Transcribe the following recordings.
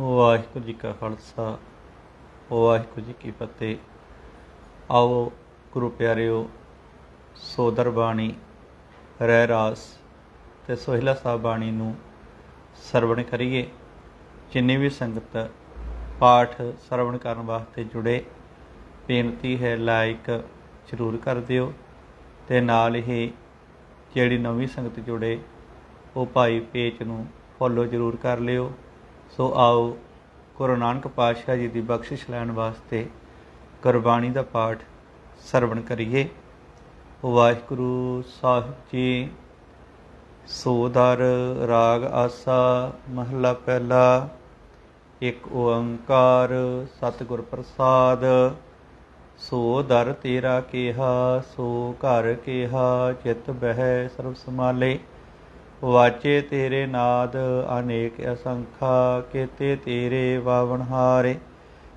ਵਾਹਿਗੁਰੂ ਜੀ ਕਾ ਖਾਲਸਾ, ਵਾਹਿਗੁਰੂ ਜੀ ਕੀ ਫਤਿਹ। ਆਓ ਗੁਰੂ ਪਿਆਰਿਓ, ਸੋਦਰ ਬਾਣੀ, ਰਹਿ ਰਾਸ ਤੇ ਸੋਹਿਲਾ ਸਾਹਿਬ ਬਾਣੀ ਨੂੰ ਸਰਵਣ ਕਰੀਏ। ਜਿੰਨੀ ਵੀ ਸੰਗਤ ਪਾਠ ਸਰਵਣ ਕਰਨ ਵਾਸਤੇ ਜੁੜੇ, ਬੇਨਤੀ ਹੈ ਲਾਇਕ ਜ਼ਰੂਰ ਕਰ ਦਿਓ ਤੇ ਨਾਲ ਹੀ ਜਿਹੜੀ ਨਵੀਂ ਸੰਗਤ ਜੁੜੇ, ਉਹ ਭਾਈ ਪੇਜ ਨੂੰ ਫੋਲੋ ਜ਼ਰੂਰ ਕਰ ਲਿਓ। ਸੋ ਆਓ ਗੁਰੂ ਨਾਨਕ ਪਾਤਸ਼ਾਹ ਜੀ ਦੀ ਬਖਸ਼ਿਸ਼ ਲੈਣ ਵਾਸਤੇ ਗੁਰਬਾਣੀ ਦਾ ਪਾਠ ਸਰਵਣ ਕਰੀਏ। ਵਾਹਿਗੁਰੂ ਸਾਹਿਬ ਜੀ ਸੋਦਰ ਰਾਗ ਆਸਾ, ਮਹਲਾ ਪਹਿਲਾ, ਇੱਕ ਓੰਕਾਰ ਸਤਿਗੁਰ ਪ੍ਰਸਾਦ, ਸੋ ਦਰ ਤੇਰਾ ਕੀਹਾ, ਸੋ ਘਰ ਕੀਹਾ, ਚਿਤ ਬਹਿ ਸਰਬ ਸਮਾਲੇ ਵਾਚੇ ਤੇਰੇ ਨਾਦ ਅਨੇਕ ਅਸੰਖਾ, ਕੇਤੇ ਤੇਰੇ ਵਾਵਣ ਹਾਰੇ,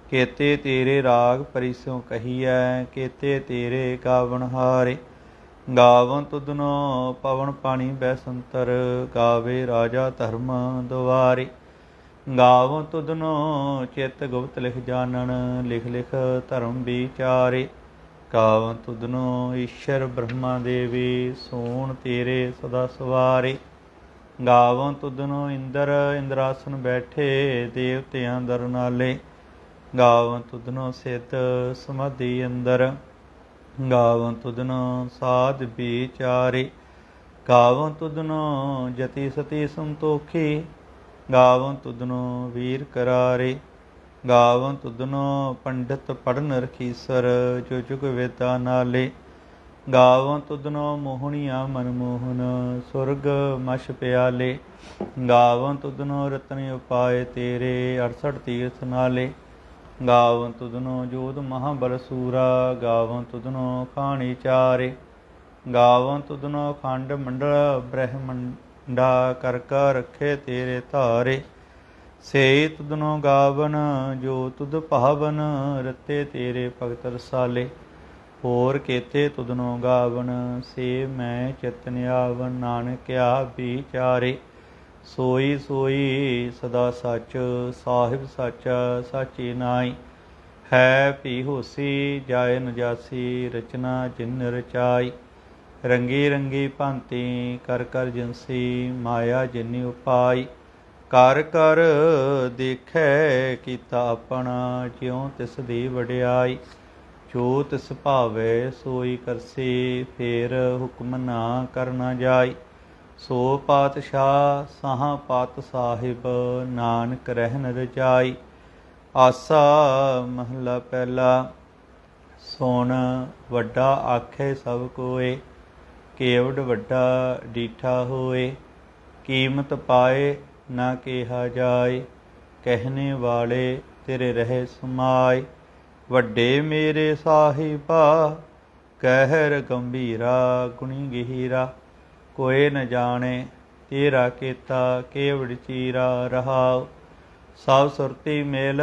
ਕੇਤੇ ਤੇਰੇ ਰਾਗ ਪਰਿਸੋਂ ਕਹੀਐ, ਕੇਤੇ ਤੇਰੇ ਗਾਵਣ ਹਾਰੇ। ਗਾਵਨ ਤੁਧਨੋ ਪਵਨ ਪਾਣੀ ਬੈਸੰਤਰ, ਗਾਵੇ ਰਾਜਾ ਧਰਮ ਦੁਆਰੇ। ਗਾਵਨ ਤੁਧਨੋ ਚਿਤ ਗੁਪਤ ਲਿਖ ਜਾਣਨ, ਲਿਖ ਲਿਖ ਧਰਮ ਵਿਚਾਰੇ। ਗਾਵਨ ਤੁਧਨੋ ਈਸ਼ਰ ਬ੍ਰਹਮਾ ਦੇਵੀ, ਸੋਣ ਤੇਰੇ ਸਦਾ ਸਵਾਰੇ। ਗਾਵਨ ਤੁਧਨੋ ਇੰਦਰ ਇੰਦਰਾਸਨ ਬੈਠੇ ਦੇਵਤਿਆਂ ਦਰਨਾਲੇ। ਗਾਵਨ ਤੁਧਨੋ ਸਿਤ ਸਮਾਧੀ ਅੰਦਰ। ਗਾਵਨ ਤੁਧਨੋ ਸਾਧ ਵਿਚਾਰੇ। ਗਾਵਨ ਤੁਧਨੋ ਜਤੀ ਸਤੀ ਸੰਤੋਖੀ। ਗਾਵਨ ਤੁਧਨੋ ਵੀਰ ਕਰਾਰੇ। ਗਾਵਨ ਤੁਧਨੋ ਪੰਡਤ ਪੜਨ ਰਖੀਸਰ ਜੋ ਜੁਗ ਵੇਤਾ ਨਾਲੇ। ਗਾਵੰ ਤੁਧਨੋ ਮੋਹਣੀਆਂ ਮਨ ਮੋਹਨ ਸੁਰਗ ਮਛ ਪਿਆਲੇ। ਗਾਵੰ ਤੁਧਨੋ ਰਤਨ ਉਪਾਏ ਤੇਰੇ 68 ਤੀਰਥ ਨਾਲੇ। ਗਾਵਨ ਤੁਧਨੋ ਜੋਧ ਮਹਾਬਲ ਸੂਰਾ, ਗਾਵੰ ਤੁਧਨੋ ਖਾਣੀ ਚਾਰੇ। ਗਾਵੰ ਤੁਧਨੋ ਖੰਡ ਮੰਡਲ, ਬ੍ਰਹਮੰਡਾ ਕਰ ਕਰ ਰਖੇ ਤੇਰੇ ਧਾਰੇ। ਸੇ ਤੁਧਨੋ ਗਾਵਨ, ਜੋ ਤੁਧ ਭਾਵਨ, ਰਤੇ ਤੇਰੇ ਭਗਤ ਰਸਾਲੇ। ਹੋਰ ਕੇਤੇ ਤੁਧਨੋ ਗਾਵਨ, ਸੇ ਮੈਂ ਚਿਤਨ ਆਵਨ ਨਾਨਕਿਆ ਵਿਚਾਰੇ। ਸੋਈ ਸੋਈ ਸਦਾ ਸੱਚ, ਸਾਹਿਬ ਸੱਚ ਸਾਚੀ ਨਾਈ ਹੈ ਭੀ ਹੋਸੀ ਜਾਏ ਨਜਾਸੀ, ਰਚਨਾ ਜਿਨ ਰਚਾਈ। ਰੰਗੀ ਰੰਗੀ ਭਾਂਤੀ ਕਰ ਕਰ ਜਿਨਸੀ ਮਾਇਆ ਜਿਨੀ ਉਪਾਈ। ਕਰ ਕਰ ਦੇਖੈ ਕੀਤਾ ਆਪਣਾ, ਜਿਉ ਤਿਸ ਦੀ ਵਡਿਆਈ। ਜੋ ਤਿਸ ਭਾਵੇ ਸੋਈ ਕਰਸੀ, ਫੇਰ ਹੁਕਮ ਨਾ ਕਰਨਾ ਜਾਈ। ਸੋ ਪਾਤਸ਼ਾਹ, ਸਾਹਾ ਪਾਤ ਸਾਹਿਬ, ਨਾਨਕ ਰਹਿਨ ਰਜਾਈ। ਆਸਾ ਮਹਲਾ ਪਹਿਲਾ, ਸੋਣ ਵੱਡਾ ਆਖੇ ਸਭ ਕੋਏ ਕੇਵਡ ਵੱਡਾ ਡੀਠਾ ਹੋਏ। ਕੀਮਤ ਪਾਏ ਨਾ ਕਿਹਾ ਜਾਏ, ਕਹਿਣੇ ਵਾਲੇ ਤੇਰੇ ਰਹੇ ਸਮਾਏ। ਵੱਡੇ ਮੇਰੇ ਸਾਹਿਬਾ, ਕਹਿਰ ਗੰਭੀਰਾ, ਗੁਣੀ ਗਹੀਰਾ ਕੋਏ ਨ ਜਾਣੇ ਤੇਰਾ ਕੀਤਾ ਕੇਵੜ ਚੀਰਾ ਰਹਾਉ। ਸਭ ਸੁਰਤੀ ਮੇਲ,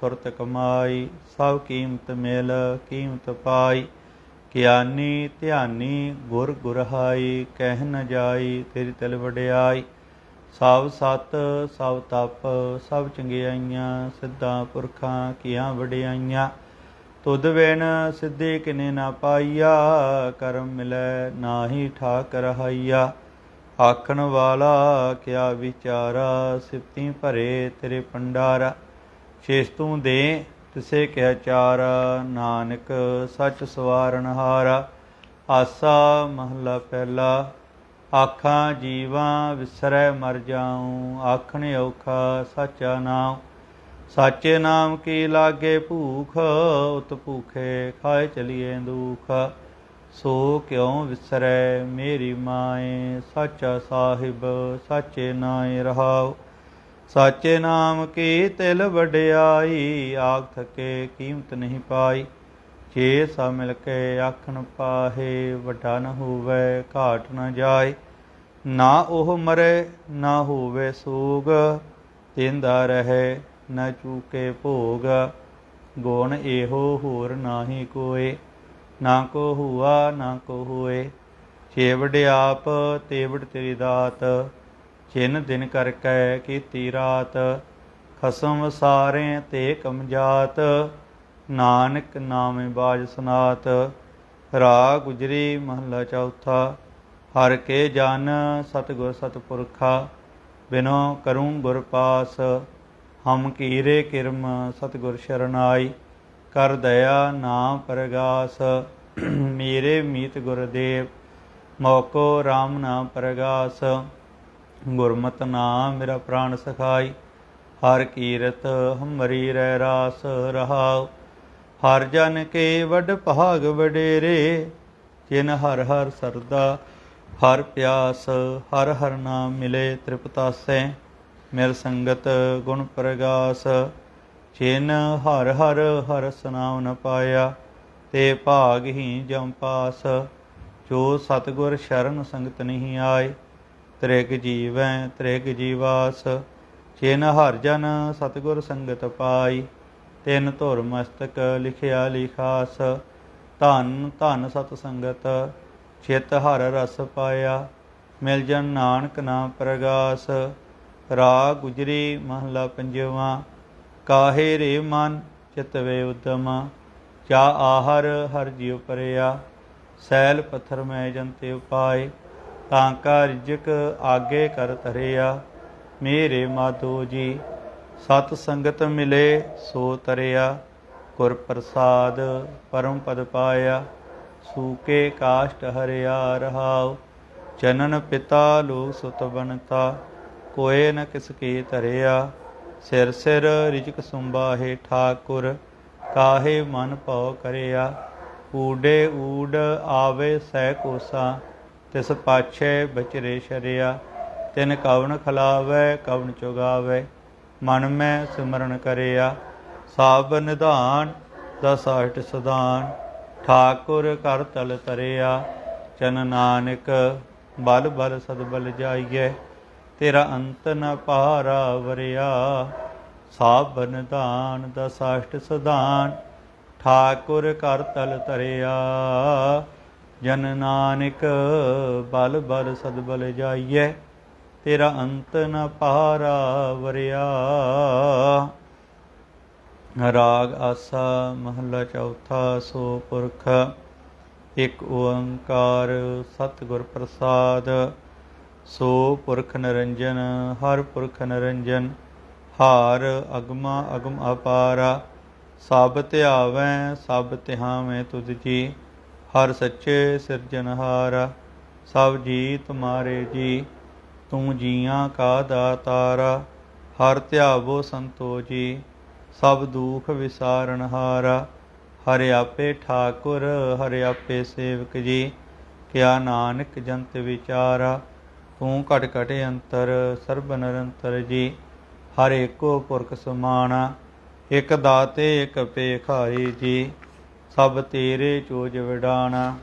ਸੁਰਤ ਕਮਾਈ, ਸਭ ਕੀਮਤ ਮੇਲ, ਕੀਮਤ ਪਾਈ। ਗਿਆਨੀ ਧਿਆਨੀ ਗੁਰ ਗੁਰਹਾਈ, ਕਹਿ ਨ ਜਾਈ, ਤੇਰੀ ਤਿਲ ਵਡਿਆਈ। ਸਭ ਸਤ, ਸਭ ਤਪ, ਸਭ ਚੰਗਿਆਈਆਂ, ਸਿੱਧਾਂ ਪੁਰਖਾਂ ਕੀਆਂ ਵਡਿਆਈਆਂ। ਤੁਧ ਬਿਨ ਸਿੱਧੇ ਕਿਨੇ ਨਾ ਪਾਈਆ, ਕਰਮ ਮਿਲੈ ਨਾਹੀ ਠਾਕ ਰਹਾਈਆ ਆਖਣ ਵਾਲਾ ਕਿਆ ਵਿਚਾਰਾ, ਸਿਫਤੀ ਭਰੇ ਤੇਰੇ ਪੰਡਾਰਾ ਸ਼ੇਸ਼ ਤੂੰ ਦੇ, ਤਿਸੇ ਕਹਿ ਚਾਰ, ਨਾਨਕ ਸੱਚ ਸਵਾਰਨ ਹਾਰਾ। ਆਸਾ ਮਹਲਾ ਪਹਿਲਾ ਆਖਾਂ ਜੀਵਾਂ ਵਿਸਰੈ ਮਰ ਜਾਉ, ਆਖਣ ਔਖਾ ਸਾਚਾ ਨਾਮ ਸਾਚੇ ਨਾਮ ਕੀ ਲਾਗੇ ਭੂਖ, ਉਤ ਭੂਖੇ ਖਾਏ ਚਲੀਏ ਦੁਖ। ਸੋ ਕਿਉ ਵਿਸਰੈ ਮੇਰੀ ਮਾਏ, ਸਾਚਾ ਸਾਹਿਬ ਸਾਚੇ ਨਾਏ ਰਹਾਉ। ਸਾਚੇ ਨਾਮ ਕੀ ਤਿਲ ਵਡਿਆਈ, ਆਖ ਥਕੇ ਕੀਮਤ ਨਹੀਂ ਪਾਈ। ਜੇ ਸਾ ਮਿਲ ਕੇ ਆਖਣ ਪਾਹੇ, ਵੱਡਾ ਨ ਹੋਵੇ, ਘਾਟ ਨ ਜਾਏ। ਨਾ ਉਹ ਮਰੇ, ਨਾ ਹੋਵੇ ਸੋਗ ਤਿੰਦਾ ਰਹੇ, ਨਾ ਚੂਕੇ ਭੋਗ। ਗੁਣ ਇਹੋ ਹੋਰ ਨਾਹੀ ਕੋਏ, ਨਾ ਕੋ ਹੁਆ, ਨਾ ਕੋ ਹੋਏ। ਛੇਵੜ ਆਪ, ਤੇਵੜ ਤੇਰੀ ਦਾਤ ਛਿਨ ਦਿਨ ਕਰ ਕੈ ਕੀਤੀ ਰਾਤ। ਖਸਮ ਸਾਰੇ ਤੇ ਕਮਜਾਤ, ਨਾਨਕ ਨਾਮੇ ਬਾਜ ਸਨਾਤ। ਰਾ ਗੁਜਰੀ ਮਹਲਾ ਚੌਥਾ। ਹਰ ਕੇ ਜਨ ਸਤਿਗੁਰ ਸਤਿਪੁਰਖਾ, ਬਿਨੋ ਕਰੂੰ ਗੁਰ ਪਾਸ। ਹਮ ਕੀਰੇ ਕਿਰਮ ਸਤਿਗੁਰ ਸ਼ਰਨਾਈ, ਕਰ ਦਇਆ ਨਾਮ ਪ੍ਰਗਾਸ। ਮੇਰੇ ਮੀਤ ਗੁਰਦੇਵ ਮੋਕੋ RAM ਨਾਮ ਪ੍ਰਗਾਸ। ਗੁਰਮਤ ਨਾਮ ਮੇਰਾ ਪ੍ਰਾਨ ਸਖਾਈ, ਹਰ ਕੀਰਤ ਹਮਰੀ ਰਹਿ ਰਾਸ ਰਹਾਉ। ਹਰ ਜਨ ਕੇ ਵਡ ਭਾਗ ਵਡੇਰੇ, ਜਿਨ ਹਰ ਹਰ ਸਰਦਾ ਹਰ ਪਿਆਸ ਹਰ ਹਰ ਨਾਮ ਮਿਲੇ ਤ੍ਰਿਪਤਾਸੈ ਮਿਲ ਸੰਗਤ ਗੁਣ ਪ੍ਰਗਾਸ। ਚਿਨ ਹਰ ਹਰ ਹਰ ਸਨਾਮ ਨ ਪਾਇਆ, ਤੇ ਭਾਗ ਹੀ ਜਮ ਪਾਸ। ਜੋ ਸਤਗੁਰ ਸ਼ਰਨ ਸੰਗਤ ਨਹੀਂ ਆਏ, ਤ੍ਰਿਗ ਜੀਵੈ ਤ੍ਰਿਗ ਜੀਵਾਸ। ਚਿਨ ਹਰ ਜਨ ਸਤਗੁਰ ਸੰਗਤ ਪਾਈ, ਤਿੰਨ ਧੁਰ ਮਸਤਕ ਲਿਖਿਆ ਲਿਖਾਸ। ਧਨ ਧਨ ਸਤ ਸੰਗਤ ਚਿਤ ਹਰ ਰਸ ਪਾਇਆ, ਮਿਲ ਜਨ ਨਾਨਕ ਨਾਮ ਪ੍ਰਗਾਸ। ਰਾ ਗੁਜਰੀ ਮਹਲਾ ਪੰਜਵਾ, ਕਾਹੇ ਰੇ ਮਨ ਚਿਤਵੇ ਉਦਮ। ਚਾ ਆਹਰ ਹਰ ਜੀਵ ਪਰਿਆ, ਸੈਲ ਪੱਥਰ ਮੈਂ ਜਨ ਤੇ ਉਪਾਏ। ਤਾਂ ਕਾ ਰਿਜਕ ਆਗੇ ਕਰ ਧਰਿਆ, ਮੇਰੇ ਮਾਧੋ ਜੀ, ਸਤ ਸੰਗਤ ਮਿਲੇ ਸੋ ਤਰਿਆ। ਗੁਰ ਪ੍ਰਸਾਦ ਪਰਮ ਪਦ ਪਾਇਆ ਸੂਕੇ ਕਾਸ਼ਟ ਹਰਿਆ ਰਹਾਉ ਜਨਨ ਪਿਤਾ ਲੋਕ ਸੁਤ ਬਨਤਾ, ਕੋਏ ਨ ਕਿਸ ਕੀ ਧਰਿਆ, ਸਿਰ ਸਿਰ ਰਿਜਕ ਸੁੰਬਾਹੇ ਠਾਕੁਰ, ਕਾਹੇ ਮਨ ਭਉ ਕਰਿਆ, ਊਡੇ ਊਡ ਆਵੇ ਸਹਿ ਕੋਸਾ, ਤਿਸ ਪਾਛੇ ਬਚਰੇ ਸ਼ਰਿਆ, ਤਿਨ ਕਵਨ ਖਲਾਵੇ ਕਵਨ ਚੁਗਾਵੇ, ਮਨ ਮੈਂ ਸਿਮਰਨ ਕਰਿਆ, ਸਾਬ ਨਿਧਾਨ, ਦਸ ਅਠ ਸਦਾਨ ਠਾਕੁਰ ਕਰ ਤਲ ਤਰਿਆ, ਚਨ ਨਾਨਕ ਬਲ ਬਲ ਸਦ ਬਲ ਜਾਈਏ ਤੇਰਾ ਅੰਤ ਨ ਪਾਰਾ ਵਰਿਆ। ਸਾਬ ਦਾਨ ਦਸ ਅਠ ਸਦਾਨ, ਠਾਕੁਰ ਕਰ ਤਲ ਤਰਿਆ। ਜਨ ਨਾਨਕ ਬਲ ਬਲ ਸਦ ਬਲ ਜਾਈਏ ਤੇਰਾ ਅੰਤ ਨ ਪਾਰਾ ਵਰਿਆ। ਰਾਗ ਆਸਾ ਮਹੱਲਾ ਚੌਥਾ ਸੋ ਪੁਰਖ, ਇਕ ਓੰਕਾਰ ਸਤਿਗੁਰ ਪ੍ਰਸਾਦ। ਸੋ ਪੁਰਖ ਨਿਰੰਜਨ, ਹਰ ਪੁਰਖ ਨਿਰੰਜਨ, ਹਾਰ ਅਗਮਾ ਅਗਮ ਅਪਾਰਾ। ਸਭ ਧਿਆਵੈ ਸਭ ਧਿਆਵੈ ਤੁਧ ਜੀ, ਹਰ ਸੱਚੇ ਸਿਰਜਨਹਾਰਾ ਸਭ ਜੀ ਤੁਮਾਰੇ ਜੀ, ਤੂੰ ਜੀਆਂ ਕਾ ਦਾਤਾਰਾ, ਹਰ ਧਿਆਵੋ ਸੰਤੋ ਜੀ। ਸਭ ਦੁਖ ਵਿਸਾਰਨ ਹਾਰਾ, ਹਰਿ ਆਪੇ ਠਾਕੁਰ, ਹਰਿ ਆਪੇ ਸੇਵਕ ਜੀ, ਕਿਆ ਨਾਨਕ ਜੰਤ ਵਿਚਾਰਾ, ਤੂੰ ਘਟ ਘਟ ਅੰਤਰ, ਸਰਬ ਨਿਰੰਤਰ ਜੀ, ਹਰ ਏਕੋ ਪੁਰਖ ਸਮਾਣਾ, ਇਕ ਦਾਤੇ, ਇਕ ਭੇਖਾਰੀ ਜੀ, ਸਭ ਤੇਰੇ ਚੋਜ ਵਿਡਾਣਾ,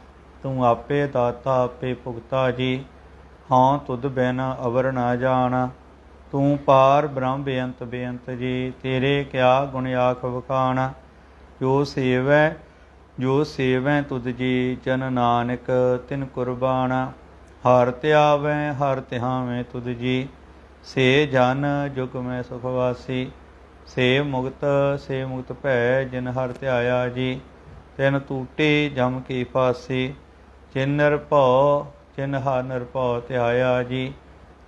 ਤੂੰ ਆਪੇ ਦਾਤਾ, ਆਪੇ ਭੁਗਤਾ ਜੀ ਹਾਂ ਤੁਧ ਬਿਨ ਅਵਰ ਨਾ ਜਾਣਾ ਤੂੰ ਪਾਰ ਬ੍ਰਹਮ ਬੇਅੰਤ ਬੇਅੰਤ ਜੀ, ਤੇਰੇ ਕਿਆ ਗੁਣ ਆਖ ਵਖਾਣ? ਜੋ ਸੇਵੈ ਜੋ ਸੇਵੈ ਤੁਧ ਜੀ, ਜਨ ਨਾਨਕ ਤਿਨ ਕੁਰਬਾਨ। ਹਰ ਧਿਆਵੈ ਹਰ ਧਿਆਵੈ ਤੁਧ ਜੀ, ਸੇ ਜਨ ਜੁਗ ਮੈਂ ਸੁਖ ਵਾਸੀ। ਸੇ ਮੁਕਤ ਸੇ ਮੁਕਤ ਭੈ ਜਿਨ ਹਰ ਧਿਆਇਆ ਜੀ, ਤਿਨ ਟੂਟੇ ਜਮ ਕੀ ਫਾਸੀ। ਚਿਨ ਨਿਰਭਉ ਚਿਨ ਹਰ ਨਿਰਭਉ ਧਿਆਇਆ ਜੀ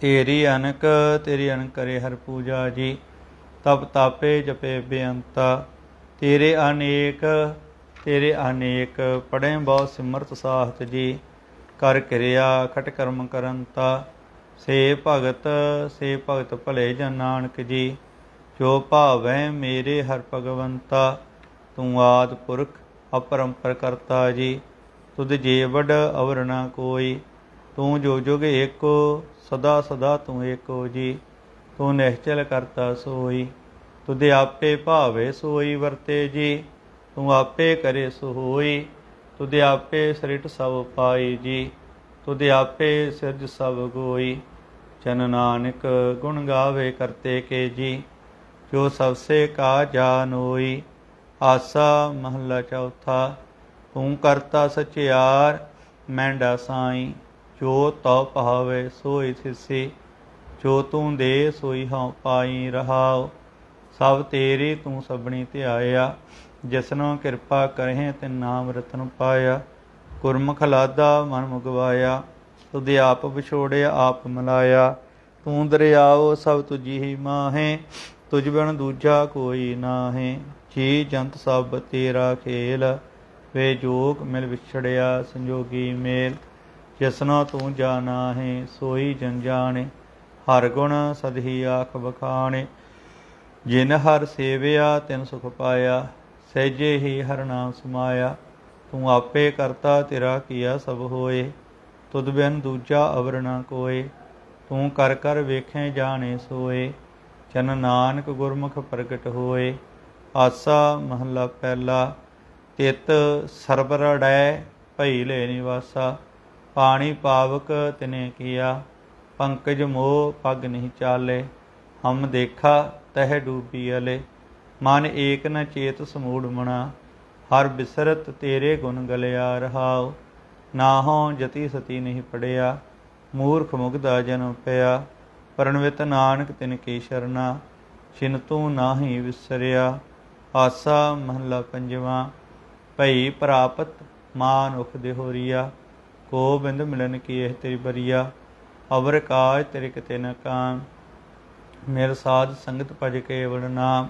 ਤੇਰੀ ਅਨਕ ਤੇਰੀ ਅਨਕ ਕਰੇ ਹਰ ਪੂਜਾ ਜੀ। ਤਪ ਤਾਪੇ ਜਪੇ ਬੇਅੰਤਾ। ਤੇਰੇ ਅਨੇਕ ਤੇਰੇ ਅਨੇਕ ਪੜੇ ਬਹੁ ਸਿਮਰਤ ਸਾਹਤ ਜੀ। ਕਰ ਕਿਰਿਆ, ਖਟ ਕਰਮ ਕਰੰਤਾ। ਸੇ ਭਗਤ ਸੇ ਭਗਤ ਭਲੇ ਜਨ ਨਾਨਕ ਜੀ। ਜੋ ਭਾਵੈ ਮੇਰੇ ਹਰ ਭਗਵੰਤਾ, ਤੂੰ ਆਦ ਪੁਰਖ ਅਪਰੰਪਰ ਕਰਤਾ ਜੀ। ਤੁਧ ਜੀਵੜ ਅਵਰ ਨਾ ਕੋਈ। ਤੂੰ ਜੋ ਜੁਗ ਏਕੋ, ਸਦਾ ਸਦਾ ਤੂੰ ਏਕੋ ਜੀ। ਤੂੰ ਨਿਹਚਲ ਕਰਤਾ ਸੋਈ ਤੁਦੇ ਆਪੇ ਭਾਵੇ ਸੋਈ ਵਰਤੇ ਜੀ। ਤੂੰ ਆਪੇ ਕਰੇ ਸੋ ਹੋਈ ਤੁਦੇ ਆਪੇ ਸ੍ਰਿਟ ਸਭ ਪਾਈ ਜੀ। ਤੁਦੇ ਆਪੇ ਸਿਰਜ ਸਭ ਗੋਈ, ਚਨ ਨਾਨਕ ਗੁਣ ਗਾਵੇ ਕਰਤੇ ਕੇ ਜੀ। ਜੋ ਸਭ ਸੇ ਕਾ ਜਾਨ ਆਸਾ ਮਹੱਲਾ ਚੌਥਾ, ਤੂੰ ਕਰਤਾ ਸਚਿਆਰ, ਮੈਂਡਾ ਸਾਈ। ਜੋ ਤਉ ਪਹਾਵੇ ਸੋਈ ਥਿਸੀ ਜੋ ਤੂੰ ਦੇ ਸੋਈ ਹਉ ਪਾਈ ਰਹਾਉ, ਸਭ ਤੇਰੀ ਤੂੰ ਸਭਣੀ ਧਿਆਇਆ, ਜਿਸਨੋ ਕਿਰਪਾ ਕਰਹਿ ਤੇ ਨਾਮ ਰਤਨ ਪਾਇਆ, ਗੁਰਮੁਖ ਲਾਦਾ ਮਨ ਮੁਗਵਾਇਆ, ਤੁਧ ਆਪ ਵਿਛੋੜਿਆ, ਆਪ ਮਿਲਾਇਆ, ਤੂੰ ਦਰਿਆਓ ਸਭ ਤੁਜੀ ਹੀ ਮਾਹੇ, ਤੁਝ ਬਿਨ ਦੂਜਾ ਕੋਈ ਨਾਹੀ, ਜੀ ਜੰਤ ਸਭ ਤੇਰਾ ਖੇਲ, ਵੇ ਜੋਗ ਮਿਲ ਵਿਛੜਿਆ ਸੰਜੋਗੀ ਮੇਲ। ਜਿਸਨੋ ਤੂੰ ਜਾਣਾ ਹੈ ਸੋਈ ਜਨ ਜਾਣੇ, ਹਰ ਗੁਣ ਸਦਹੀ ਆਖ ਬਖਾਣੇ ਜਿਨ ਹਰ ਸੇਵਿਆ, ਤਿਨ ਸੁਖ ਪਾਇਆ, ਸਹਿਜੇ ਹੀ ਹਰ ਨਾਮ ਸਮਾਇਆ। ਤੂੰ ਆਪੇ ਕਰਤਾ, ਤੇਰਾ ਕੀਆ ਸਭ ਹੋਏ। ਤੁਧ ਬਿਨ ਦੂਜਾ ਅਵਰ ਨਾ ਕੋਏ। ਤੂੰ ਕਰ ਕਰ ਵੇਖੇ, ਜਾਣੇ ਸੋਏ। ਚਨ ਨਾਨਕ ਗੁਰਮੁਖ ਪ੍ਰਗਟ ਹੋਏ। ਆਸਾ ਮਹਲਾ ਪਹਿਲਾ। ਤਿਤ ਸਰਬਰੜੈ ਭਈ ਲੈ ਨਿਵਾਸਾ। ਪਾਣੀ ਪਾਵਕ ਤਿਨੇ ਕੀਆ, ਪੰਕਜ ਮੋਹ ਪਗ ਨਹੀਂ ਚਾਲੇ, ਹਮ ਦੇਖਾ ਤਹਿ ਡੂਬੀ ਅਲੇ। ਮਨ ਏਕ ਨ ਚੇਤ ਸਮੂੜ ਮਣਾ ਹਰ ਬਿਸਰਤ ਤੇਰੇ ਗੁਣ ਗਲਿਆ ਰਹਾਉ। ਨਾਹੋਂ ਜਤੀ ਸਤੀ ਨਹੀਂ ਪੜਿਆ, ਮੂਰਖ ਮੁਗਦਾ ਜਨਮ ਪਿਆ। ਪਰਣਵਿਤ ਨਾਨਕ ਤਿਨ ਕੀ ਸ਼ਰਨਾ, ਛਿਨ ਤੂੰ ਨਾਹੀ ਵਿਸਰਿਆ। ਆਸਾ ਮਹੱਲਾ ਪੰਜਵਾਂ, ਭਈ ਪ੍ਰਾਪਤ ਮਾਨ ਉਖ ਦੇਹੋਰੀਆ। ਕੋ ਬਿੰਦ ਮਿਲਨ ਕੀ ਇਹ ਤੇਰੀ ਬਰੀਆ, ਅਵਰ ਕਾਜ ਤੇਰੇ ਕਿਤੇ ਨ ਕਾਮ। ਮੇਰ ਸਾਧ ਸੰਗਤ ਭਜ ਕੇ ਵਡ ਨਾਮ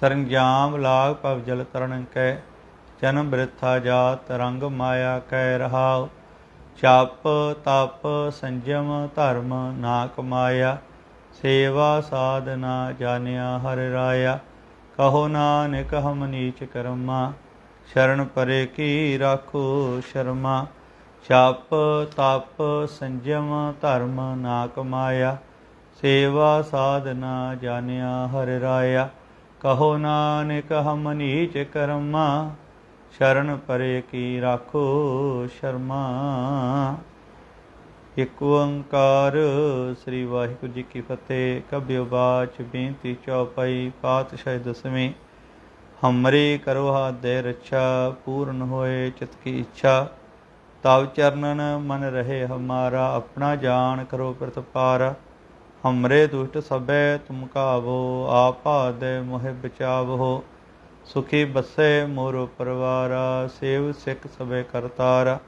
ਸਰੰਜਾਮ ਲਾਗ ਭਵ ਜਲ ਤਰਨ ਕੈ। ਜਨਮ ਬ੍ਰਿਥਾ ਜਾਤ ਰੰਗ ਮਾਇਆ ਕੈ ਰਹਾਉ। ਚਾਪ ਤਪ ਸੰਜਮ ਧਰਮ ਨਾ ਕਮਾਇਆ ਸੇਵਾ ਸਾਧਨਾ ਜਾਣਿਆ ਹਰ ਰਾਇਆ। ਕਹੋ ਨਾਨਕ ਹਮ ਨੀਚ ਕਰਮਾ। ਸ਼ਰਨ ਪਰੇ ਕੀ ਰਾਖੋ ਸ਼ਰਮਾ। ਛਾਪ ਤਪ ਸੰਜਮ ਧਰਮ ਨਾ ਕਮਾਇਆ ਸੇਵਾ ਸਾਧਨਾ ਜਾਣਿਆ ਹਰਿ ਰਾਇਆ, ਕਹੋ ਨਾਨਕ ਹਮ ਨੀਚ ਕਰਮਾ, ਸ਼ਰਨ ਪਰੇ ਕੀ ਰਾਖੋ ਸ਼ਰਮਾ। ਇਕ ਓੰਕਾਰ ਸ੍ਰੀ ਵਾਹਿਗੁਰੂ ਜੀ ਕੀ ਫਤਿਹ, ਕਬਿਓ ਬਾਚ ਬੇਨਤੀ ਚੌਪਈ ਪਾਤਸ਼ਾਹ ਦਸਵੇਂ, ਹਮਰੇ ਕਰੋ ਹਾਥ ਰੱਛਾ, ਪੂਰਨ ਹੋਏ ਚਿਤ ਕੀ ਇੱਛਾ। ਤਵ ਚਰਨਨ ਮਨ ਰਹੇ ਹਮਾਰਾ, ਆਪਣਾ ਜਾਣ ਕਰੋ ਪ੍ਰਤਪਾਰ। ਹਮਰੇ ਦੁਸ਼ਟ ਸਭੈ ਤੁਮ ਕਾਵੋ, ਆਪਾ ਦੇ ਮੋਹਿ ਬਚਾਵੋ। ਸੁਖੀ ਬਸੇ ਮੋਰ ਪਰਵਾਰਾ, ਸੇਵ ਸਿੱਖ ਸਭੇ ਕਰਤਾਰ।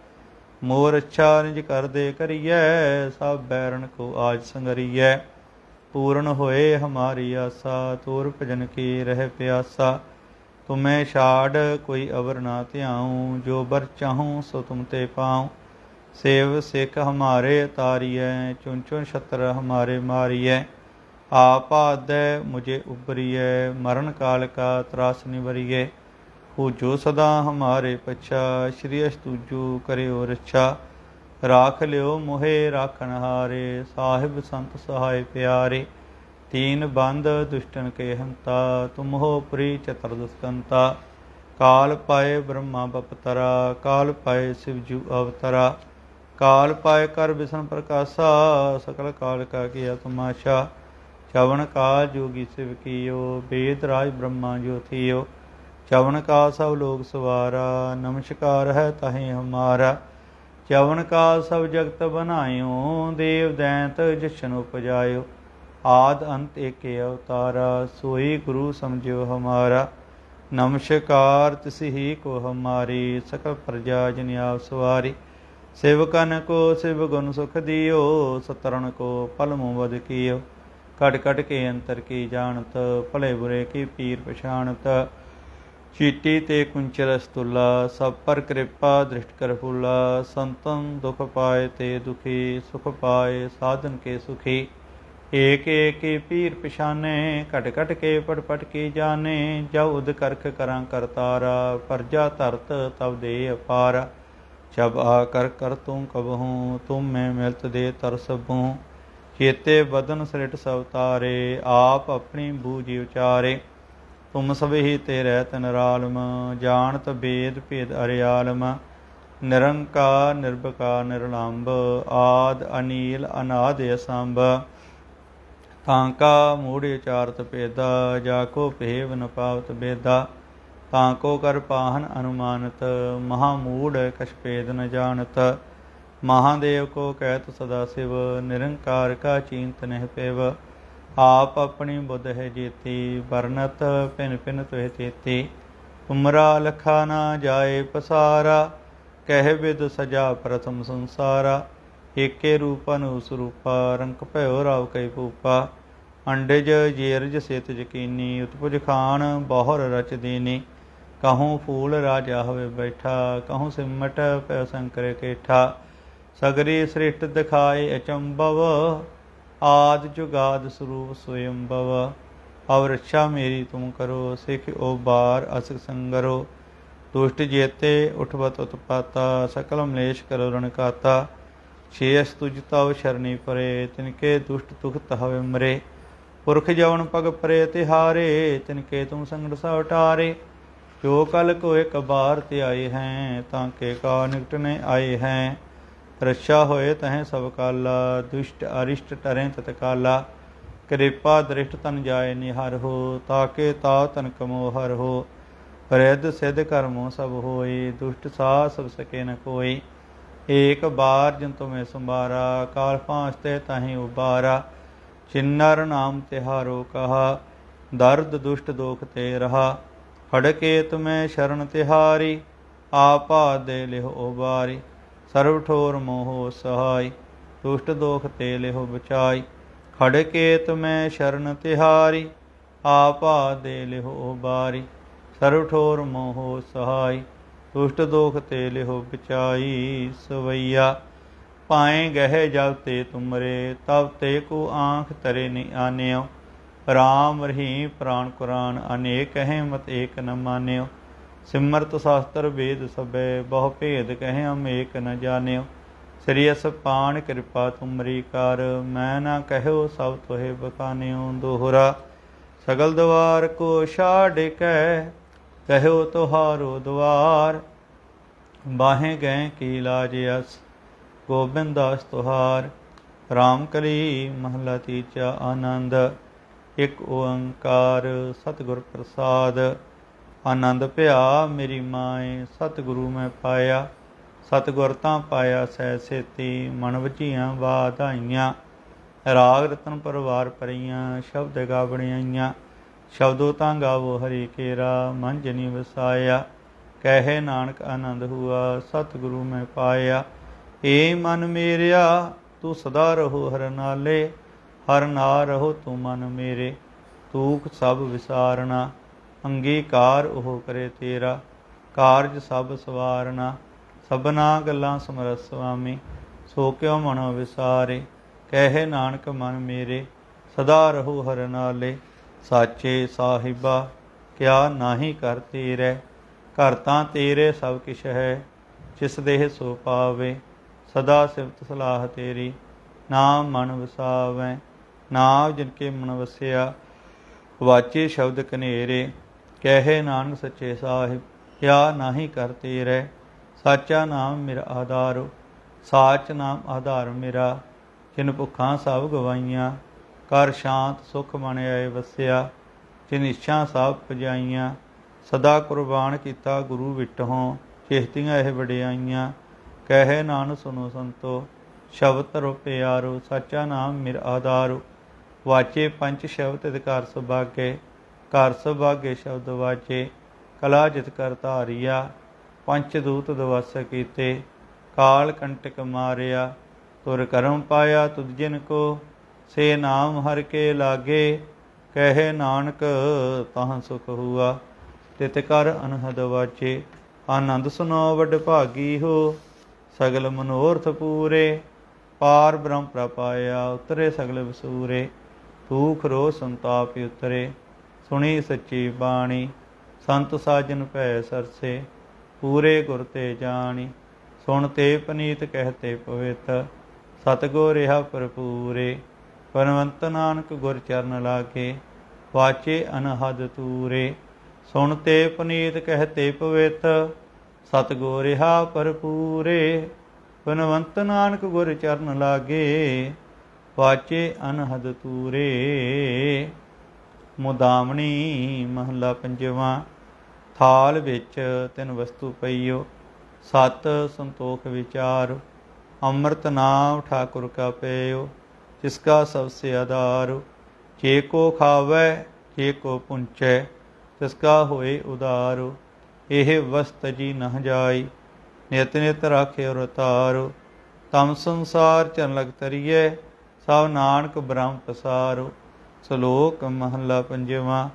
ਮੋਰ ਅੱਛਾ ਨਿਜ ਕਰਦੇ ਕਰੀਐ, ਸਭ ਬੈਰਨ ਕੋ ਆਜ ਸੰਗਰੀਐ। ਪੂਰਨ ਹੋਏ ਹਮਾਰੀ ਆਸਾ, ਤੋਰ ਭਜਨ ਕੀ ਰਹਿ ਪਿਆਸਾ। ਤੁਮੈ ਛਾੜ ਕੋਈ ਅਵਰ ਨਾ ਧਿਆਉ, ਜੋ ਬਰ ਚਾਹੂੰ ਸੋ ਤੁਮ ਤੇ ਪਾਉ। ਸੇਵ ਸਿੱਖ ਹਮਾਰੇ ਤਾਰੀਐ ਚੁਨ ਚੁਨ ਛਤਰ ਹਮਾਰੇ ਮਾਰੀਐ। ਆਪ ਆਦੈ ਮੁਝੇ ਉਬਰੀਐ ਮਰਨ ਕਾਲ ਕਾ ਤਰਾਸ ਨਿਵਰੀਐ। ਹੋ ਜੋ ਸਦਾ ਹਮਾਰੇ ਪਛਾ, ਸ਼੍ਰੀ ਅਸਤੂਜੂ ਕਰਿਓ ਰੱਛਾ। ਰਾਖ ਲਿਓ ਮੋਹੇ, ਰਾਖਣ ਹਾਰੇ, ਸਾਹਿਬ ਸੰਤ ਸਹਾਇ ਪਿਆਰੇ। ਤੀਨ ਬੰਦ ਦੁਸ਼ਟਨ ਕੇ ਹੰਤਾ ਤੁਮ ਹੋ ਪ੍ਰੀ ਚਤਰ ਕਾਲ ਪਾਏ ਬ੍ਰਹਮਾ ਬਪਤਰਾ, ਕਾਲ ਪਾਏ ਸਿਵਜੂ ਅਵਤਰਾ। ਕਾਲ ਪਾਏ ਕਰ ਵਿਸ਼ਨ ਪ੍ਰਕਾਸ਼ਾ, ਸਕਲ ਕਾਲ ਕਾ ਕੀਆ ਤਮਾਸ਼ਾ ਚਵਨ ਕਾਲ ਜੋਗੀ ਸਿਵ ਕੀਓ, ਬੇਦ ਰਾਜ ਬ੍ਰਹਮਾ ਜੋਤੀਓ ਚਵਨ ਕਾ ਸਭ ਲੋਕ ਸਵਾਰਾ, ਨਮਸਕਾਰ ਹੈ ਤਹੀਂ ਹਮਾਰਾ। ਚਵਨ ਕਾ ਸਭ ਜਗਤ ਬਨਾਇਓ, ਦੇਵ ਦੈਂਤ ਜਸ਼ਨ ਉਪਜਾਇਓ। ਆਦ ਅੰਤ ਏਕੇ ਅਵਤਾਰਾ, ਸੋਈ ਗੁਰੂ ਸਮਝਿਓ ਹਮਾਰਾ। ਨਮਸਕਾਰ ਤਿਸਹੀ ਕੋ ਹਮਾਰੀ, ਸਕਲ ਪ੍ਰਜਾ ਜਨ ਆਪ ਸਵਾਰੀ। ਸੇਵਕਨ ਕੋ ਸਿਵ ਗੁਣ ਸੁਖ ਦਿਓ ਸਤਰਨ ਕੋ ਪਲ ਮੁਵਦ ਕੀਓ। ਕਟ ਕਟ ਕੇ ਅੰਤਰ ਕੀ ਜਾਣਤ, ਭਲੇ ਬੁਰੇ ਕੀ ਪੀਰ ਪਛਾਣਤ। ਚੀਟੀ ਤੇ ਕੁੰਚਲ ਅਸਤੁਲਾ, ਸਭ ਪਰ ਕਿਰਪਾ ਦ੍ਰਿਸ਼ਟ ਕਰ ਫੁਲਾ। ਸੰਤਨ ਦੁਖ ਪਾਏ ਤੇ ਦੁਖੀ, ਸੁਖ ਪਾਏ ਸਾਧਨ ਕੇ ਸੁਖੀ। ਏਕ ਏਕ ਪੀਰ ਪਛਾਨੇ, ਘਟ ਘਟ ਕੇ ਪਟ ਪਟ ਕੀ ਜਾਣੇ ਜਬ ਉਦ ਕਰਖ ਕਰਾਂ ਕਰਤਾਰਾ ਪਰਜਾ ਧਰਤ ਤਬ ਦੇ ਅਪਾਰ। ਜਬ ਆ ਕਰ ਕਰ ਤੂੰ ਕਬਹੂੰ ਤੁਮ ਮੈਂ ਮਿਲਤ ਦੇ ਤਰਸਬੂੰ ਚੇਤੇ ਬਦਨ ਸ੍ਰਿਟ ਸਭ ਤਾਰੇ, ਆਪ ਆਪਣੀ ਬੂਜੀ ਉਚਾਰੇ। ਤੁਮ ਸਭੇ ਤੇ ਰਹਿਤ ਨਰਾਲਮ ਜਾਣਤ ਬੇਦ ਭੇਦ ਅਰਿਆਲਮ। ਨਿਰੰਕਾਰ, ਨਿਰਭਕਾਰ, ਨਿਰਲੰਭ, ਆਦ, ਅਨੀਲ, ਅਨਾਦ, ਅਸੰਭ। ਤਾਂ ਕਾ ਮੂੜ ਚਾਰਤ ਪੇਦਾ ਜਾ ਕੋ ਭੇਵ ਨ ਪਾਵਤ ਬੇਦਾ। ਤਾਂ ਕੋ ਕਰ ਪਾਹਨ ਅਨੁਮਾਨਤ, ਮਹਾ ਮੂੜ ਕਛ ਭੇਦ ਨ ਜਾਣਤ। ਮਹਾਦੇਵ ਕੋ ਕਹਿਤ ਸਦਾ ਸਿਵ, ਨਿਰੰਕਾਰ ਕਾ ਚਿੰਤ ਨਹਿ ਪੇਵ। ਆਪ ਆਪਣੀ ਬੁੱਧ ਹੈ ਜੀਤੀ, ਵਰਨਤ ਪਿਨ ਪਿਨ ਤੋਹਿ ਤੇਤੀ। ਉਮਰਾ ਲਖਾ ਨਾ ਜਾਏ ਪਸਾਰਾ, ਕਹਿ ਵਿਦ ਸਜਾ ਪ੍ਰਥਮ ਸੰਸਾਰਾ। ਏਕੇ ਰੂਪ ਅਨੂ ਸਰੂਪਾ ਰੰਕ ਭਇਓ ਰਾਵ ਕੈ ਭੂਪਾ। ਅੰਡਜ ਜੇਰਜ ਸਿਤ ਜਕੀਨੀ ਉਤਪੁਜ ਖਾਨ ਬਹੁਰ ਰਚ ਦੀਨੀ। ਕਹੂੰ ਫੂਲ ਰਾਜਾ ਹੋਵੇ ਬੈਠਾ, ਕਹੂੰ ਸਿਮਟ ਪੈ ਸੰਕਰ ਕੇਠਾ। ਸਗਰੀ ਸ੍ਰਿਸ਼ਟ ਦਿਖਾਏ ਅਚੰਭਵ, ਆਦ ਜੁਗਾਦ ਸਰੂਪ ਸੋਇੰਭਵ ਅਵ ਮੇਰੀ ਤੁਮ ਕਰੋ, ਸਿਖ ਓ ਬਾਰ ਅਸਕ ਸੰਗਰੋ। ਦੁਸ਼ਟ ਜੇਤੇ ਉਠਵਤ ਉਤਪਾਤਾ, ਸਕਲ ਮਲੇਸ਼ ਕਰੋ ਰਣਕਾਤਾ ਛੇ ਛੇਸ ਤੁਜ ਤਵ ਸ਼ਰਣੀ ਪਰੇ ਤਿਨਕੇ ਦੁਸ਼ਟ ਤੁਖ ਤਹਵੇ ਮਰੇ ਪੁਰਖ ਜਵਨ ਪਗ ਪਰੇ ਤਿਹਾਰੇ ਤਿਨਕੇ ਤੁਮ ਸੰਗੜ ਸਵਟਾਰੇ ਜੋ ਕਲ ਕੋ ਇੱਕ ਬਾਰ ਤੇ ਆਏ ਹੈ ਤਾਂ ਕੇ ਕਾ ਨਿਕਟ ਨੇ ਆਏ ਹੈ ਰੱਛਾ ਹੋਏ ਤਹ ਸਭ ਕਾਲਾ ਦੁਸ਼ਟ ਅਰਿਸ਼ਟ ਟਰੇ ਤਤ ਕਾਲਾ ਕਿਰਪਾ ਦ੍ਰਿਸ਼ਟ ਤਨ ਜਾਏ ਨਿਹਰ ਹੋ ਤਾਕੇ ਤਾ ਤਨ ਕਮੋ ਹਰ ਹੋ ਰਿੱਧ ਸਿਧ ਕਰਮੋ ਸਭ ਹੋਏ ਦੁਸ਼ਟ ਸਾ ਸਭ ਸਕੇ ਨ ਕੋਈ ਏਕ ਬਾਰ ਜਨ ਤੁਮੇ ਸੰਭਾਰਾ, ਕਾਲ ਫਾਂਸਤੇ ਤਾਹੀ ਉਬਾਰਾ, ਚਿੰਨਰ ਨਾਮ ਤਿਹਾਰੋ ਕਹਾ, ਦਰਦ ਦੁਸ਼ਟ ਦੋਖ ਤੇ ਰਹਾ ਫੜਕੇ ਤੁਮੇ ਸ਼ਰਨ ਤਿਹਾਰੀ, ਆਪਾ ਦੇ ਲਿਹੁ ਉਬਾਰੀ ਸਰਬ ਠੋਰ ਮੋਹ ਸਹਾਈ, ਦੁਸ਼ਟ ਦੋਖ ਤੇ ਲਿਹੁ ਬਚਾਈ ਖੜਕੇ ਤੁਮੈ ਸ਼ਰਨ ਤਿਹਾਰੀ, ਆਪਾ ਦੇ ਲਿਹੁ ਉਬਾਰੀ ਸਰਬ ਠੋਰ ਮੋਹ ਸਹਾਈ ਦੁਸ਼ਟ ਦੋਖ ਤੇ ਲਿਹੋ ਬਚਾਈ ਸਵਈਆ। ਪਾਏ ਗਹਿ ਜਲ ਤੇ ਤੁਮਰੇ ਤਬ ਤੇ ਕੋ ਆਂਖ ਤਰੇ ਨੀ ਆਨਿਓ। ਰਾਮ ਰਹੀਮ ਪ੍ਰਾਨ ਕੁਰਾਨ ਅਨੇਕ ਹੈ ਮਤ ਏਕ ਨ ਮਾਨਿਓ। ਸਿਮਰਤ ਸ਼ਾਸਤਰ ਵੇਦ ਸਭੈ, ਬਹੁ ਭੇਦ ਕਹਿ ਹਮ ਏਕ ਨ ਜਾਣਿਓ। ਸ੍ਰੀ ਅਸ ਪਾਣ ਕਿਰਪਾ ਤੁਮਰੀ ਕਰ, ਮੈਂ ਨਾ ਕਹਿਓ ਸਭ ਤੋਹੇ ਬਖਾਨਿਓ ਦੋਹਰਾ। ਸਗਲ ਦਵਾਰ ਕੋ ਛਾੜ ਕੈ ਕਹਿਓ ਤੁਹਾਰੋ ਦਵਾਰ। ਬਾਹੇ ਗਏ ਕੀ ਲਾਜ ਅਸ, ਗੋਬਿੰਦ ਦਾਸ ਤੁਹਾਰ। ਰਾਮ ਕਲੀ ਮਹਲਾ ਤੀਜਾ ਆਨੰਦ, ਇਕ ਓੰਕਾਰ ਸਤਿਗੁਰ ਪ੍ਰਸਾਦ। ਆਨੰਦ ਭਿਆ ਮੇਰੀ ਮਾਏ, ਸਤਿਗੁਰੂ ਮੈਂ ਪਾਇਆ। ਸਤਿਗੁਰ ਤਾਂ ਪਾਇਆ ਸਹਿ ਸੇਤੀ, ਮਨ ਵਚੀਆਂ ਵਾਧਾਈਆਂ ਰਾਗ ਰਤਨ ਪਰਵਾਰ ਪਰੀਆਂ, ਸ਼ਬਦ ਗਾਵਣੀਆਂ ਸ਼ਬਦੋ ਤਾਂ ਗਾਵੋ ਹਰੀ ਕੇਰਾ, ਮਨ ਜਨੀ ਵਸਾਇਆ, ਕਹੇ ਨਾਨਕ ਆਨੰਦ ਹੁਆ, ਸਤਿਗੁਰੂ ਮੈਂ ਪਾਇਆ। ਏ ਮਨ ਮੇਰਿਆ, ਤੂੰ ਸਦਾ ਰਹੋ ਹਰ ਨਾਲੇ, ਹਰ ਨਾ ਰਹੋ ਤੂੰ ਮਨ ਮੇਰੇ। ਤੂਖ ਸਭ ਵਿਸਾਰਣਾ, ਅੰਗੀਕਾਰ ਉਹ ਕਰੇ ਤੇਰਾ। ਕਾਰਜ ਸਭ ਸਵਾਰਨਾ ਸਭਨਾ ਗੱਲਾਂ ਸਮਰਤ ਸੁਆਮੀ ਸੋ ਕਿਉ ਮਨੋ ਵਿਸਾਰੇ, ਕਹੇ ਨਾਨਕ ਮਨ ਮੇਰੇ, ਸਦਾ ਰਹੋ ਹਰ ਨਾਲੇ। ਸਾਚੇ ਸਾਹਿਬਾ, ਕਿਆ ਨਾਹੀ ਕਰ ਤੇਰੇ, ਘਰ ਤਾਂ ਤੇਰੇ ਸਭ ਕਿਛ ਹੈ, ਜਿਸ ਦੇਹ ਸੋ ਪਾਵੇ, ਸਦਾ ਸਿਫਤ ਸਲਾਹ ਤੇਰੀ ਨਾਮ ਮਨ ਵਸਾਵੈ ਨਾਮ ਜਿਨ ਕੇ ਮਨ ਵਸਿਆ, ਵਾਚੇ ਸ਼ਬਦ ਕਨੇਰੇ ਕਹੇ ਨਾਨਕ ਸੱਚੇ ਸਾਹਿਬ, ਕਿਆ ਨਾਹੀ ਕਰ ਤੇਰੇ, ਸਾਚਾ ਨਾਮ ਮੇਰਾ ਆਧਾਰ, ਸਾਚ ਨਾਮ ਆਧਾਰ ਮੇਰਾ, ਜਿਨ ਭੁੱਖਾਂ ਸਭ ਗਵਾਈਆਂ ਕਰ ਸ਼ਾਂਤ ਸੁਖ ਮਨ ਆਏ ਵਸਿਆ, ਜਿਨ ਇੱਛਾ ਸਭ ਪਜਾਈਆਂ, ਸਦਾ ਕੁਰਬਾਨ ਕੀਤਾ ਗੁਰੂ ਵਿਟਹੋਂ ਚੇਹਤੀਆਂ ਇਹ ਵਡਿਆਈਆਂ, ਕਹੇ ਨਾਨਕ ਸੁਨੋ ਸੰਤੋ, ਸ਼ਬਦ ਧਰੋ ਪਿਆਰੋ, ਸਾਚਾ ਨਾਮ ਮੇਰਾ ਆਧਾਰੋ, ਵਾਚੇ ਪੰਜ ਸ਼ਬਦ ਅਧਿਕਾਰ ਸੁਭਾਗੇ, ਘਰ ਸੁਭਾਗੇ ਸ਼ਬਦ ਵਾਚੇ, ਕਲਾ ਜਿਤ ਕਰ ਧਾਰਿਆ ਪੰਚ ਦੂਤ ਦਵਸ ਕੀਤੇ, ਕਾਲ ਕੰਟਕ ਮਾਰਿਆ, ਤੁਰ ਕਰਮ ਪਾਇਆ ਤੁਧ ਜਿਨ ਕੋ ਸੇ ਨਾਮ ਹਰ ਕੇ ਲਾਗੇ, ਕਹੇ ਨਾਨਕ ਤਹਾਂ ਸੁਖ ਹੁਆ। ਤਿਤ ਕਰ ਅਨਹਦ ਵਾਚੇ, ਆਨੰਦ ਸੁਨੋ ਵਡ ਭਾਗੀ ਹੋ। ਸਗਲ ਮਨੋਰਥ ਪੂਰੇ, ਪਾਰ ਬ੍ਰਹਮ ਪ੍ਰਪਾਇਆ ਉਤਰੇ ਸਗਲ ਵਸੂਰੇ। ਭੂਖ ਰੋ ਸੰਤਾਪ ਉਤਰੇ, ਸੁਣੀ ਸੱਚੀ ਬਾਣੀ। ਸੰਤ ਸਾਜਨ ਭੈ ਸਰਸੇ, ਪੂਰੇ ਗੁਰ ਤੇ ਜਾਣੀ। ਸੁਣ ਤੇ ਪਨੀਤ ਕਹਤੇ ਪਵਿੱਤ, ਸਤਗੁਰ ਰਿਹਾ ਭਰਪੂਰੇ। ਪਰਵੰਤ ਨਾਨਕ ਗੁਰ ਚਰਨ ਲਾਗੇ ਵਾਚੇ ਅਨਹਦ ਤੂਰੇ, ਸੁਣ ਸੁਣਤੇ ਪੁਨੀਤ ਕਹਤੇ ਪਵਿੱਤ, ਸਤਿਗੁਰ ਰਿਹਾ ਭਰਪੂਰੇ। ਬਨਵੰਤ ਨਾਨਕ ਗੁਰ ਚਰਨ ਲਾਗੇ ਵਾਚੇ ਅਨਹਦ ਤੂਰੇ। ਮੁਦਾਮਣੀ ਮਹਲਾ ਪੰਜਵਾਂ, ਥਾਲ ਵਿੱਚ ਤਿੰਨ ਵਸਤੂ ਪਈਓ, ਸਤ ਸੰਤੋਖ ਵਿਚਾਰ, ਅੰਮ੍ਰਿਤ ਨਾਮ ਠਾਕੁਰ ਕਾ ਪਇਓ। ਜਿਸ ਕਾ ਸਭ ਸੇ ਆਧਾਰ, ਜੇ ਕੋ ਖਾਵੈ, ਜੇ ਕੋ ਪੁੰਚੈ, ਤਿਸ ਹੋਏ ਉਦਾਰ ਇਹ ਵਸਤ ਜੀ ਨਹ ਜਾਈ, ਨਿਤ ਨਿਤ ਰਾਖੇ ਔਰ ਤਾਰ ਤਮ ਸੰਸਾਰ ਚਨ ਲਗ ਤਰੀਏ ਸਭ ਨਾਨਕ ਬ੍ਰਹਮ ਪਸਾਰੋ। ਸ਼ਲੋਕ ਮਹਲਾ ਪੰਜਵਾਂ,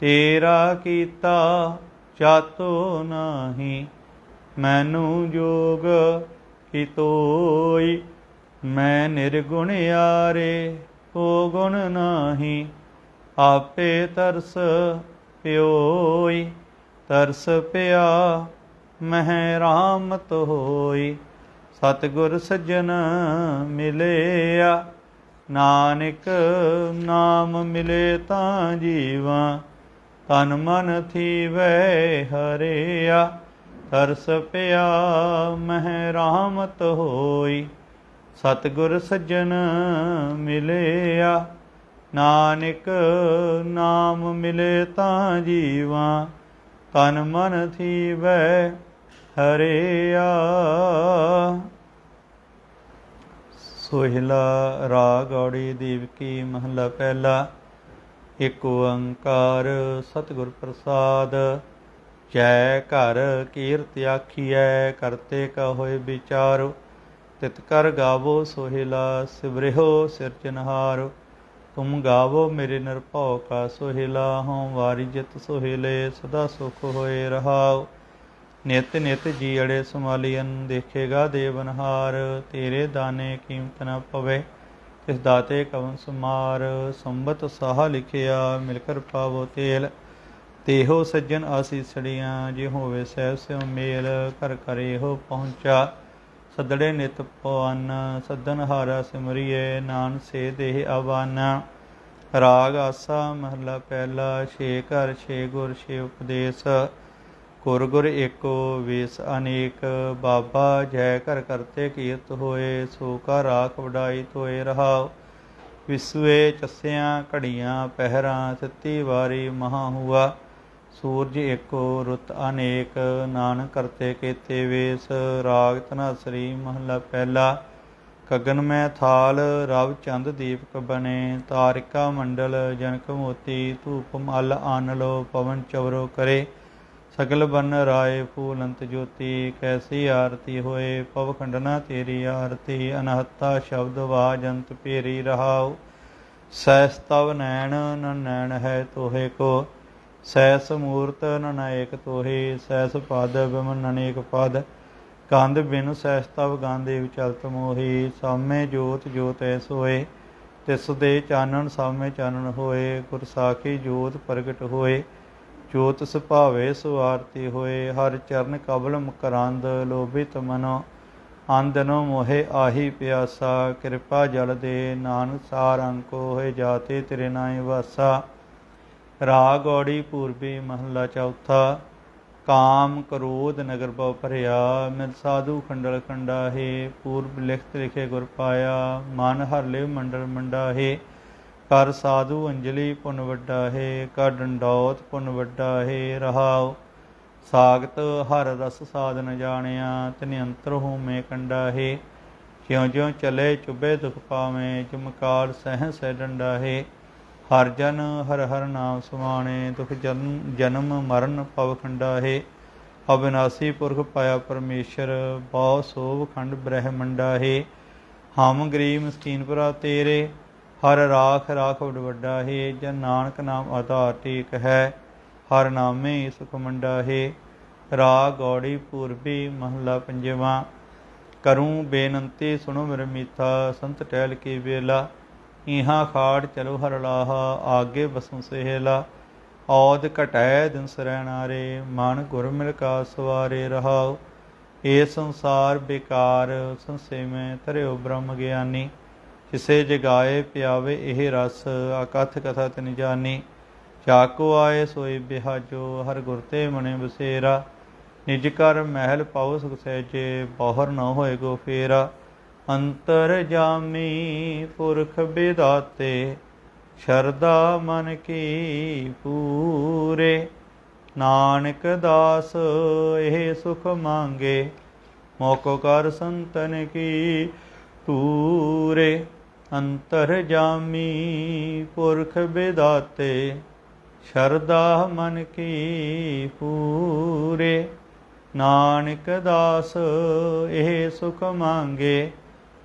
ਤੇਰਾ ਕੀਤਾ ਚਾਤੋ ਨਾਹੀ, ਮੈਨੂੰ ਜੋਗ ਕਿਤੋਈ ਮੈਂ ਨਿਰਗੁਣ ਆਰੇ ਕੋ ਗੁਣ ਨਾਹੀ, ਆਪੇ ਤਰਸ ਪਿਓਈ, ਤਰਸ ਪਿਆ ਮਹਿ ਰਾਮਤ ਹੋਈ। ਸਤਿਗੁਰ ਸੱਜਣ ਮਿਲਿਆ, ਨਾਨਕ ਨਾਮ ਮਿਲੇ ਤਾਂ ਜੀਵਾ, ਤਨ ਮਨ ਥੀਵੈ ਹਰਿਆ, ਤਰਸ ਪਿਆ ਮਹਿ ਰਾਮਤ ਹੋਈ। ਸਤਿਗੁਰ ਸੱਜਣ ਮਿਲਿਆ, ਨਾਨਕ ਨਾਮ ਮਿਲੇ ਤਾਂ ਜੀਵਾ, ਤਨ ਮਨ ਥੀਵੈ ਹਰਿਆ। ਸੋਹਿਲਾ ਰਾਗ ਔੜੀ ਦੇਵਕੀ ਮਹਲਾ ਪਹਿਲਾ, ਇਕ ਓੰਕਾਰ ਸਤਿਗੁਰ ਪ੍ਰਸਾਦ, ਜੈ ਘਰ ਕੀਰਤ ਆਖੀਐ, ਕਰਤੇ ਕਾ ਹੋਏ ਵਿਚਾਰ। ਤਿਤ ਕਰ ਗਾਵੋ ਸੋਹਿਲਾ, ਸਿਵਰਿਹੋ ਸਿਰਜਨਹਾਰ ਤੁਮ ਗਾਵੋ ਮੇਰੇ ਨਿਰਭਉ ਕਾ ਸੋਹਿਲਾ, ਹਉ ਵਾਰੀ ਜਿਤ ਸੋਹਿਲੇ, ਸਦਾ ਸੁਖ ਹੋਏ ਰਹਾਓ ਨਿਤ ਨਿਤ ਜੀ ਅੜੇ ਸਮਾਲੀਨ ਦੇਖੇਗਾ ਦੇਵਨਹਾਰ ਤੇਰੇ ਦਾਣੇ ਕੀਮਤ ਨਾ ਪਵੇ, ਤਿਸ ਦਾਤੇ ਕਵਨ ਸੁਮਾਰ। ਸੰਬਤ ਸਾਹ ਲਿਖਿਆ, ਮਿਲ ਕਰ ਪਾਵੋ ਤੇਲ। ਤੇਹੋ ਸੱਜਣ ਆਸੀਸੜੀਆਂ ਜੇ ਹੋਵੇ ਸਹਿ ਸਿਉ ਮੇਲ ਕਰ ਕਰੇ ਹੋ ਪਹੁੰਚਾ। ਸਦੜੇ ਨਿਤ ਪਵਨ, ਸਦਨ ਹਾਰਾ ਸਿਮਰਿਏ ਨਾਨ ਸੇ ਦੇਹ ਆਵਾਨ। ਰਾਗ ਆਸਾ ਮਹਲਾ ਪਹਿਲਾ, ਛੇ ਘਰ, ਛੇ ਗੁਰ, ਛੇ ਉਪਦੇਸ਼। ਗੁਰ ਗੁਰ ਏਕੋ ਵੇਸ ਅਨੇਕ, ਬਾਬਾ ਜੈ ਕਰ ਕਰਤੇ ਕੀਰਤ ਹੋਏ, ਸੋ ਕਾ ਰਾਖ ਵਡਾਈ ਤੋਏ ਰਹਾਉ। ਵਿਸਵੇ ਚਸਿਆਂ ਘੜੀਆਂ, ਪਹਿਰਾਂ ਸੱਤੀ ਵਾਰੀ ਮਹਾ ਹੁਆ। ਸੂਰਜ ਏਕੋ ਰੁੱਤ ਅਨੇਕ, ਨਾਨਕ ਕਰਤੇ ਕੀਤੇ ਵੇਸ, ਰਾਗ ਤਨਾਸਰੀ ਮਹਲਾ ਪਹਿਲਾ, ਗਗਨ ਮੈਂ ਥਾਲ, ਰਵ ਚੰਦ ਦੀਪਕ ਬਨੇ ਤਾਰਿਕਾ ਮੰਡਲ, ਜਨਕ ਮੋਤੀ, ਧੂਪ ਮਲ ਆਨ ਲੋ ਪਵਨ ਚਵਰੋ ਕਰੇ, ਸਗਲ ਬਨ ਰਾਏ, ਫੂਲੰਤ ਜੋਤੀ, ਕੈਸੀ ਆਰਤੀ ਹੋਏ, ਪਵ ਖੰਡਨਾ ਤੇਰੀ ਆਰਤੀ, ਅਨਹਤਾ ਸ਼ਬਦ ਵਾਜੰਤ ਪੇਰੀ ਰਹਾਉ ਸੈਸ ਤਵ ਨੈਣ ਨ ਨੈਣ ਹੈ ਤੋਹੇ ਕੋ ਸੈਸ ਮੂਰਤ ਨ ਨਾਇਕ ਤੋਹੇ, ਸੈਸ ਪਦ ਬਿਮਨ ਅਨੇਕ ਪਦ। ਕੰਧ ਬਿਨ ਸੈਸ ਤਵ ਗਾਂਦੇ ਵਿਚਲਤ ਮੋਹੀ, ਸਾਮੇ ਜੋਤ ਜੋਤ ਐ ਸੋਏ ਤਿਸ ਦੇ ਚਾਨਣ ਸਾਮੇ ਚਾਨਣ ਹੋਏ, ਗੁਰ ਸਾਖੀ ਜੋਤ ਪ੍ਰਗਟ ਹੋਏ। ਜੋਤ ਸੁਭਾਵੇ ਸੁਆਰਤੀ ਹੋਏ, ਹਰ ਚਰਨ ਕਬਲ ਮਕਰੰਦ ਲੋਭਿਤ ਮਨੋ। ਅੰਦਨੋ ਮੋਹੇ ਆਹੀ ਪਿਆਸਾ, ਕਿਰਪਾ ਜਲ ਦੇ, ਨਾਨਕ ਸਾਰ ਅੰਕੋ ਹੋਏ ਜਾਤੇ ਤੇਰੇ ਨਾਏ ਵਾਸਾ। ਰਾਗ ਔੜੀ ਪੂਰਬੀ ਮਹੱਲਾ ਚੌਥਾ, ਕਾਮ ਕਰੋਧ ਨਗਰ ਬਉ ਭਰਿਆ, ਮਿਲ ਸਾਧੂ ਖੰਡਲ ਖੰਡਾ ਹੈ ਪੂਰਬ ਲਿਖਤ ਲਿਖੇ ਗੁਰ ਪਾਇਆ, ਮਨ ਹਰ ਲਿਵ ਮੰਡਲ ਮੰਡਾ ਹੈ ਕਰ ਸਾਧੂ ਅੰਜਲੀ ਪੁਨ ਵੱਡਾ ਹੈ ਕਰ ਡੰਡੌਤ ਪੁਨ ਵੱਡਾ ਹੈ ਰਹਾਉ, ਸਾਗਤ ਹਰ ਰਸ ਸਾਧਨ ਜਾਣਿਆ, ਤਿਨ ਅੰਤਰ ਹੋਮੇ ਕੰਡਾ ਹੈ ਜਿਉ ਜਿਉ ਚਲੇ ਚੁਬੇ ਦੁਖ ਪਾਵੇਂ ਚਮਕਾਲ ਸਹਿ ਸਹਿ ਡੰਡਾ ਹੈ ਹਰ ਜਨ ਹਰ ਹਰ ਨਾਮ ਸੁਮਾਣੇ, ਦੁਖ ਜਨਮ ਜਨਮ ਮਰਨ ਪਵ ਖੰਡਾ ਹੈ ਅਬਿਨਾਸੀ ਪੁਰਖ ਪਾਇਆ ਪਰਮੇਸ਼ਰ, ਬਹੁ ਸੋਭ ਖੰਡ ਬ੍ਰਹਮੰਡਾ ਹੈ ਹਮ ਗਰੀਬ ਮਸਕੀਨ ਭਰਾ ਤੇਰੇ, ਹਰ ਰਾਖ ਰਾਖ ਵਡ ਵੱਡਾ ਹੈ ਜਨ ਨਾਨਕ ਨਾਮ ਆਧਾਰ ਟੇਕ ਹੈ, ਹਰ ਨਾਮੇ ਸੁਖ ਮੰਡਾ ਹੈ ਰਾ ਗੌੜੀ ਪੂਰਬੀ ਮਹਲਾ ਪੰਜਵਾਂ, ਕਰੂੰ ਬੇਨੰਤੀ ਸੁਣੋ ਮੇਰੇ ਸੰਤ ਟਹਿਲ ਕੇ ਵੇਲਾ। ਇਹਾਂ ਖਾੜ ਚਲੋ ਹਰ ਲਾਹਾ, ਆਗੇ ਬਸੁ ਸਹਿਲਾ। ਔਦ ਘਟੈ ਦਿਨ ਸਰੈਣਾਰੇ ਮਨ ਗੁਰ ਮਿਲ ਕਾ ਸਵਾਰੇ ਰਹਾਉ। ਏ ਸੰਸਾਰ ਬੇਕਾਰ, ਸੰਸੇ ਮੈਂ ਧਰਿਓ ਬ੍ਰਹਮ ਗਿਆਨੀ। ਕਿਸੇ ਜਗਾਏ ਪਿਆਵੇ ਇਹ ਰਸ ਅਕਥ ਕਥਾ ਤਿਨ ਜਾਨੀ। ਚਾਕੋ ਆਏ ਸੋਈ ਬਿਹਾਜੋ, ਹਰ ਗੁਰ ਤੇ ਮਨੇ ਬਸੇਰਾ ਨਿਜ ਕਰ ਮਹਿਲ ਪਾਉ ਸੁਖ ਸਹਿਜੇ, ਬਾਹਰ ਨ ਹੋਏ ਗੋ ਫੇਰਾ। ਅੰਤਰ ਜਾਮੀ ਪੁਰਖ ਬਿਦਾਤੇ ਸ਼ਰਦਾ ਮਨ ਕੀ ਪੂਰੇ। ਨਾਨਕ ਦਾਸ ਇਹ ਸੁਖ ਮੰਗੇ ਮੋਕੋ ਕਰ ਸੰਤਨ ਕੀ ਤੂਰੇ ਅੰਤਰ ਜਾਮੀ ਪੁਰਖ ਬਿਦਾਤੇ ਸ਼ਰਦਾ ਮਨ ਕੀ ਪੂਰੇ। ਨਾਨਕ ਦਾਸ ਇਹ ਸੁਖ ਮੰਗੇ